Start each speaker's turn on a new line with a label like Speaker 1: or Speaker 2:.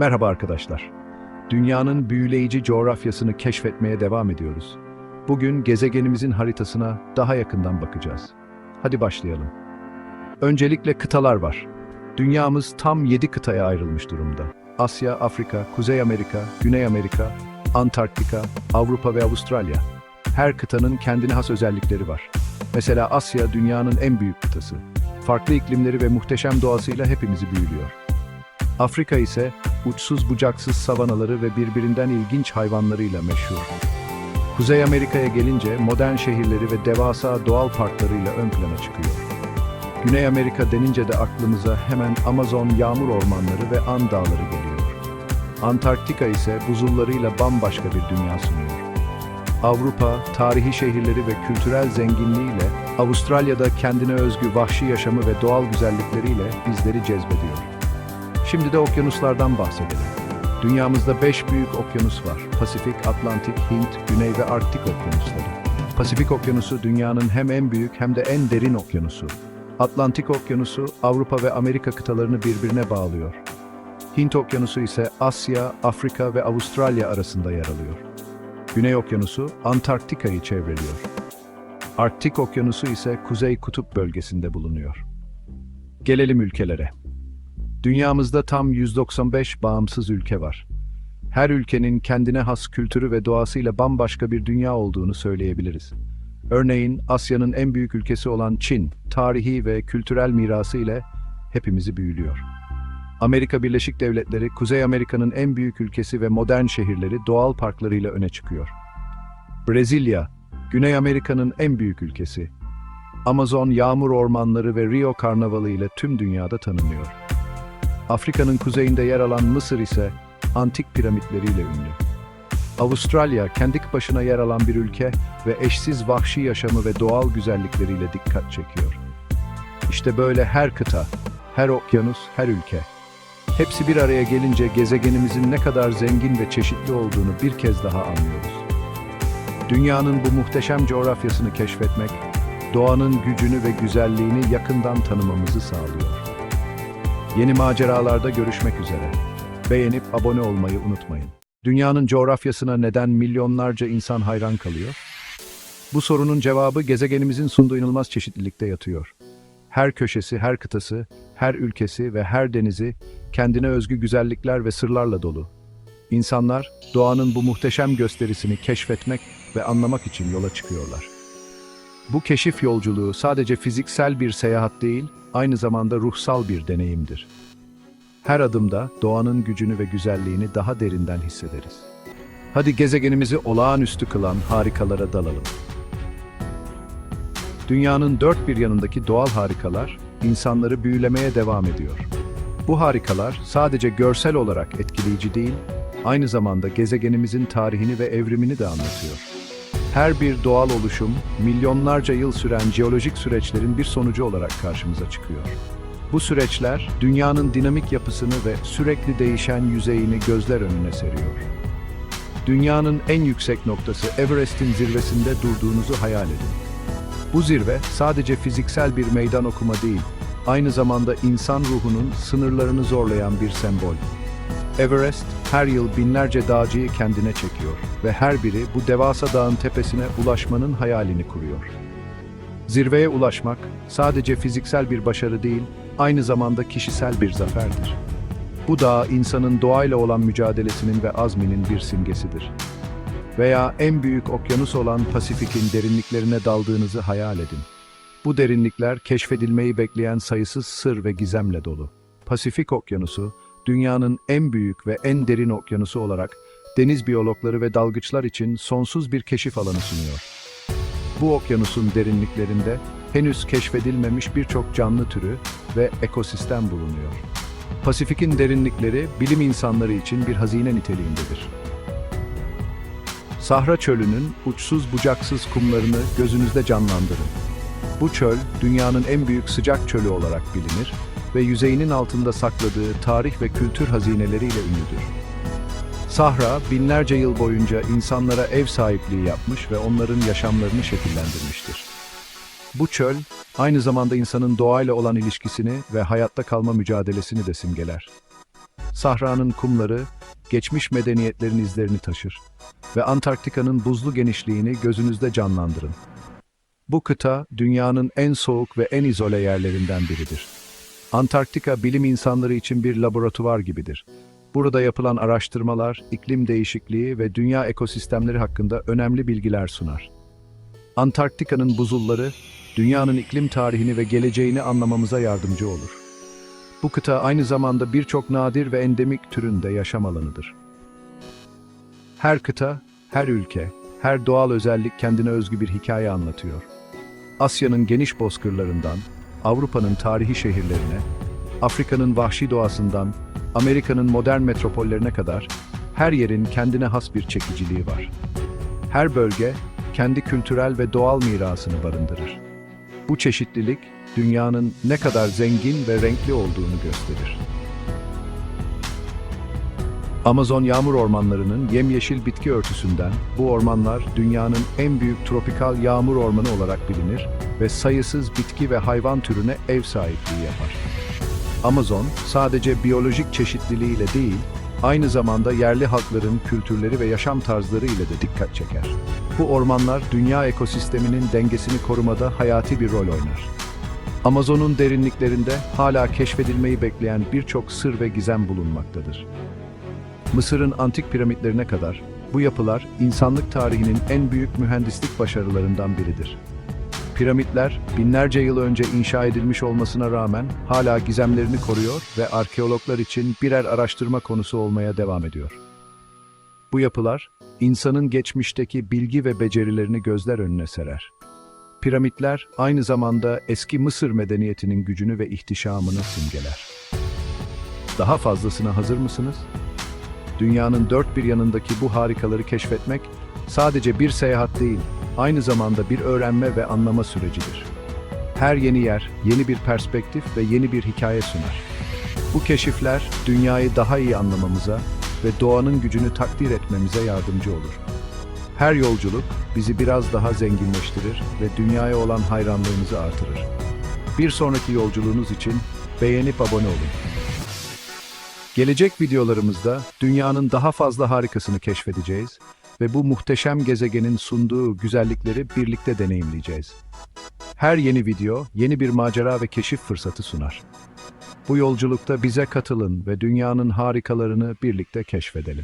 Speaker 1: Merhaba arkadaşlar. Dünyanın büyüleyici coğrafyasını keşfetmeye devam ediyoruz. Bugün gezegenimizin haritasına daha yakından bakacağız. Hadi başlayalım. Öncelikle kıtalar var. Dünyamız tam 7 kıtaya ayrılmış durumda. Asya, Afrika, Kuzey Amerika, Güney Amerika, Antarktika, Avrupa ve Avustralya. Her kıtanın kendine has özellikleri var. Mesela Asya dünyanın en büyük kıtası. Farklı iklimleri ve muhteşem doğasıyla hepimizi büyülüyor. Afrika ise uçsuz bucaksız savanaları ve birbirinden ilginç hayvanlarıyla meşhur. Kuzey Amerika'ya gelince modern şehirleri ve devasa doğal parklarıyla ön plana çıkıyor. Güney Amerika denince de aklımıza hemen Amazon yağmur ormanları ve An dağları geliyor. Antarktika ise buzullarıyla bambaşka bir dünya sunuyor. Avrupa, tarihi şehirleri ve kültürel zenginliğiyle, Avustralya'da kendine özgü vahşi yaşamı ve doğal güzellikleriyle bizleri cezbediyor. Şimdi de okyanuslardan bahsedelim. Dünyamızda beş büyük okyanus var. Pasifik, Atlantik, Hint, Güney ve Arktik okyanusları. Pasifik okyanusu dünyanın hem en büyük hem de en derin okyanusu. Atlantik okyanusu Avrupa ve Amerika kıtalarını birbirine bağlıyor. Hint okyanusu ise Asya, Afrika ve Avustralya arasında yer alıyor. Güney okyanusu Antarktika'yı çevreliyor. Arktik okyanusu ise Kuzey Kutup bölgesinde bulunuyor. Gelelim ülkelere. Dünyamızda tam 195 bağımsız ülke var. Her ülkenin kendine has kültürü ve doğasıyla bambaşka bir dünya olduğunu söyleyebiliriz. Örneğin Asya'nın en büyük ülkesi olan Çin, tarihi ve kültürel mirası ile hepimizi büyülüyor. Amerika Birleşik Devletleri, Kuzey Amerika'nın en büyük ülkesi ve modern şehirleri doğal parklarıyla öne çıkıyor. Brezilya, Güney Amerika'nın en büyük ülkesi. Amazon yağmur ormanları ve Rio Karnavalı ile tüm dünyada tanınıyor. Afrika'nın kuzeyinde yer alan Mısır ise antik piramitleriyle ünlü. Avustralya kendi başına yer alan bir ülke ve eşsiz vahşi yaşamı ve doğal güzellikleriyle dikkat çekiyor. İşte böyle her kıta, her okyanus, her ülke. Hepsi bir araya gelince gezegenimizin ne kadar zengin ve çeşitli olduğunu bir kez daha anlıyoruz. Dünyanın bu muhteşem coğrafyasını keşfetmek, doğanın gücünü ve güzelliğini yakından tanımamızı sağlıyor. Yeni maceralarda görüşmek üzere. Beğenip abone olmayı unutmayın. Dünyanın coğrafyasına neden milyonlarca insan hayran kalıyor? Bu sorunun cevabı gezegenimizin sunduğu inanılmaz çeşitlilikte yatıyor. Her köşesi, her kıtası, her ülkesi ve her denizi kendine özgü güzellikler ve sırlarla dolu. İnsanlar doğanın bu muhteşem gösterisini keşfetmek ve anlamak için yola çıkıyorlar. Bu keşif yolculuğu sadece fiziksel bir seyahat değil, aynı zamanda ruhsal bir deneyimdir. Her adımda doğanın gücünü ve güzelliğini daha derinden hissederiz. Hadi gezegenimizi olağanüstü kılan harikalara dalalım. Dünyanın dört bir yanındaki doğal harikalar insanları büyülemeye devam ediyor. Bu harikalar sadece görsel olarak etkileyici değil, aynı zamanda gezegenimizin tarihini ve evrimini de anlatıyor. Her bir doğal oluşum, milyonlarca yıl süren jeolojik süreçlerin bir sonucu olarak karşımıza çıkıyor. Bu süreçler, dünyanın dinamik yapısını ve sürekli değişen yüzeyini gözler önüne seriyor. Dünyanın en yüksek noktası Everest'in zirvesinde durduğunuzu hayal edin. Bu zirve sadece fiziksel bir meydan okuma değil, aynı zamanda insan ruhunun sınırlarını zorlayan bir sembol. Everest her yıl binlerce dağcıyı kendine çekiyor ve her biri bu devasa dağın tepesine ulaşmanın hayalini kuruyor. Zirveye ulaşmak sadece fiziksel bir başarı değil, aynı zamanda kişisel bir zaferdir. Bu dağ insanın doğayla olan mücadelesinin ve azminin bir simgesidir. Veya en büyük okyanus olan Pasifik'in derinliklerine daldığınızı hayal edin. Bu derinlikler keşfedilmeyi bekleyen sayısız sır ve gizemle dolu. Pasifik Okyanusu, dünyanın en büyük ve en derin okyanusu olarak deniz biyologları ve dalgıçlar için sonsuz bir keşif alanı sunuyor. Bu okyanusun derinliklerinde henüz keşfedilmemiş birçok canlı türü ve ekosistem bulunuyor. Pasifik'in derinlikleri bilim insanları için bir hazine niteliğindedir. Sahra çölünün uçsuz bucaksız kumlarını gözünüzde canlandırın. Bu çöl dünyanın en büyük sıcak çölü olarak bilinir ve yüzeyinin altında sakladığı tarih ve kültür hazineleriyle ünlüdür. Sahra binlerce yıl boyunca insanlara ev sahipliği yapmış ve onların yaşamlarını şekillendirmiştir. Bu çöl aynı zamanda insanın doğayla olan ilişkisini ve hayatta kalma mücadelesini de simgeler. Sahranın kumları, geçmiş medeniyetlerin izlerini taşır ve Antarktika'nın buzlu genişliğini gözünüzde canlandırın. Bu kıta, dünyanın en soğuk ve en izole yerlerinden biridir. Antarktika, bilim insanları için bir laboratuvar gibidir. Burada yapılan araştırmalar, iklim değişikliği ve dünya ekosistemleri hakkında önemli bilgiler sunar. Antarktika'nın buzulları, dünyanın iklim tarihini ve geleceğini anlamamıza yardımcı olur. Bu kıta aynı zamanda birçok nadir ve endemik türün de yaşam alanıdır. Her kıta, her ülke, her doğal özellik kendine özgü bir hikaye anlatıyor. Asya'nın geniş bozkırlarından, Avrupa'nın tarihi şehirlerine, Afrika'nın vahşi doğasından, Amerika'nın modern metropollerine kadar her yerin kendine has bir çekiciliği var. Her bölge kendi kültürel ve doğal mirasını barındırır. Bu çeşitlilik dünyanın ne kadar zengin ve renkli olduğunu gösterir. Amazon yağmur ormanlarının yemyeşil bitki örtüsünden bu ormanlar dünyanın en büyük tropikal yağmur ormanı olarak bilinir ve sayısız bitki ve hayvan türüne ev sahipliği yapar. Amazon sadece biyolojik çeşitliliğiyle değil, aynı zamanda yerli halkların kültürleri ve yaşam tarzları ile de dikkat çeker. Bu ormanlar dünya ekosisteminin dengesini korumada hayati bir rol oynar. Amazon'un derinliklerinde hala keşfedilmeyi bekleyen birçok sır ve gizem bulunmaktadır. Mısır'ın antik piramitlerine kadar bu yapılar insanlık tarihinin en büyük mühendislik başarılarından biridir. Piramitler binlerce yıl önce inşa edilmiş olmasına rağmen hala gizemlerini koruyor ve arkeologlar için birer araştırma konusu olmaya devam ediyor. Bu yapılar insanın geçmişteki bilgi ve becerilerini gözler önüne serer. Piramitler aynı zamanda eski Mısır medeniyetinin gücünü ve ihtişamını simgeler. Daha fazlasına hazır mısınız? Dünyanın dört bir yanındaki bu harikaları keşfetmek sadece bir seyahat değil, aynı zamanda bir öğrenme ve anlama sürecidir. Her yeni yer, yeni bir perspektif ve yeni bir hikaye sunar. Bu keşifler dünyayı daha iyi anlamamıza ve doğanın gücünü takdir etmemize yardımcı olur. Her yolculuk bizi biraz daha zenginleştirir ve dünyaya olan hayranlığımızı artırır. Bir sonraki yolculuğunuz için beğenip abone olun. Gelecek videolarımızda dünyanın daha fazla harikasını keşfedeceğiz ve bu muhteşem gezegenin sunduğu güzellikleri birlikte deneyimleyeceğiz. Her yeni video yeni bir macera ve keşif fırsatı sunar. Bu yolculukta bize katılın ve dünyanın harikalarını birlikte keşfedelim.